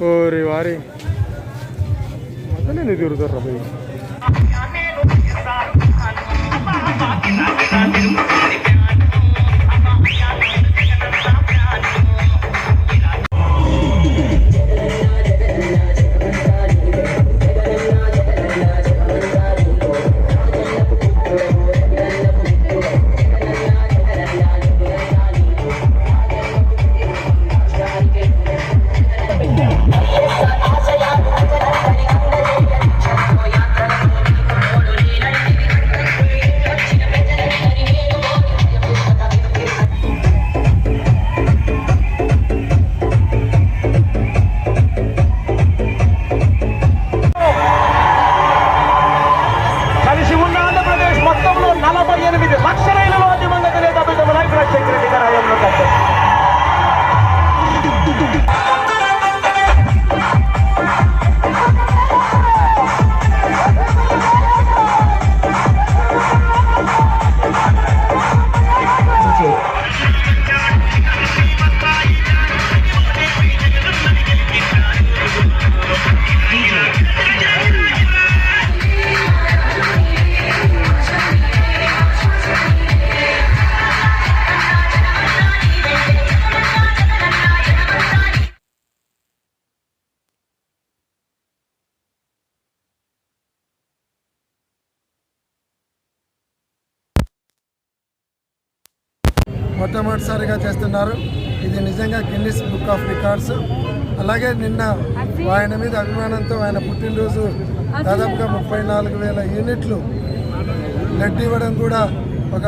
ओरे वारे ಮೊದಲೇ ನಿಧಿ ಇರುತ್ತಾರ ಬೈ మొట్టమొదటిసారిగా చేస్తున్నారు. ఇది నిజంగా గిన్నిస్ బుక్ ఆఫ్ రికార్డ్స్. అలాగే నిన్న ఆయన మీద అభిమానంతో ఆయన పుట్టినరోజు దాదాపుగా ముప్పై నాలుగు వేల యూనిట్లు లెడ్ ఇవ్వడం కూడా ఒక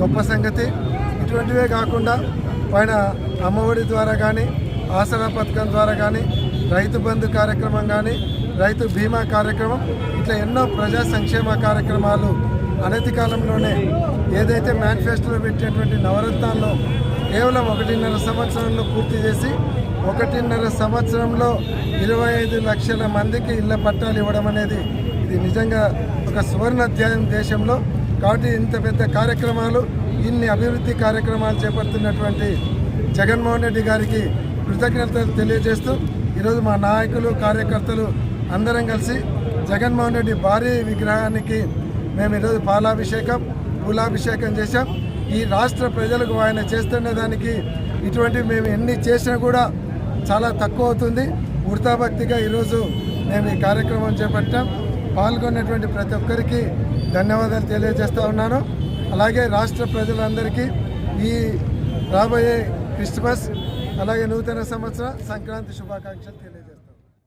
గొప్ప సంగతి. ఇటువంటివే కాకుండా ఆయన అమ్మఒడి ద్వారా కానీ ఆసరా పథకం ద్వారా కానీ రైతు బంధు కార్యక్రమం కానీ రైతు బీమా కార్యక్రమం ఇట్లా ఎన్నో ప్రజా సంక్షేమ కార్యక్రమాలు అనతి కాలంలోనే ఏదైతే మేనిఫెస్టోలో పెట్టినటువంటి నవరత్నాల్లో కేవలం ఒకటిన్నర సంవత్సరంలో పూర్తి చేసి ఒకటిన్నర సంవత్సరంలో ఇరవై ఐదు లక్షల మందికి ఇళ్ళ పట్టాలు ఇవ్వడం అనేది ఇది నిజంగా ఒక సువర్ణ అధ్యాయం దేశంలో. కాబట్టి ఇంత పెద్ద కార్యక్రమాలు ఇన్ని అభివృద్ధి కార్యక్రమాలు చేపడుతున్నటువంటి జగన్మోహన్ రెడ్డి గారికి కృతజ్ఞతలు తెలియజేస్తూ ఈరోజు మా నాయకులు కార్యకర్తలు అందరం కలిసి జగన్మోహన్ రెడ్డి భారీ విగ్రహానికి మేము ఈరోజు పాలాభిషేకం పూలాభిషేకం చేశాం. ఈ రాష్ట్ర ప్రజలకు ఆయన చేస్తున్న దానికి ఇటువంటి మేము ఎన్ని చేసినా కూడా చాలా తక్కువ అవుతుంది. వృతాభక్తిగా ఈరోజు మేము ఈ కార్యక్రమం చేపట్టాం. పాల్గొన్నటువంటి ప్రతి ఒక్కరికి ధన్యవాదాలు తెలియజేస్తూ ఉన్నాను. అలాగే రాష్ట్ర ప్రజలందరికీ ఈ రాబోయే క్రిస్మస్ అలాగే నూతన సంవత్సర సంక్రాంతి శుభాకాంక్షలు తెలియజేస్తాను.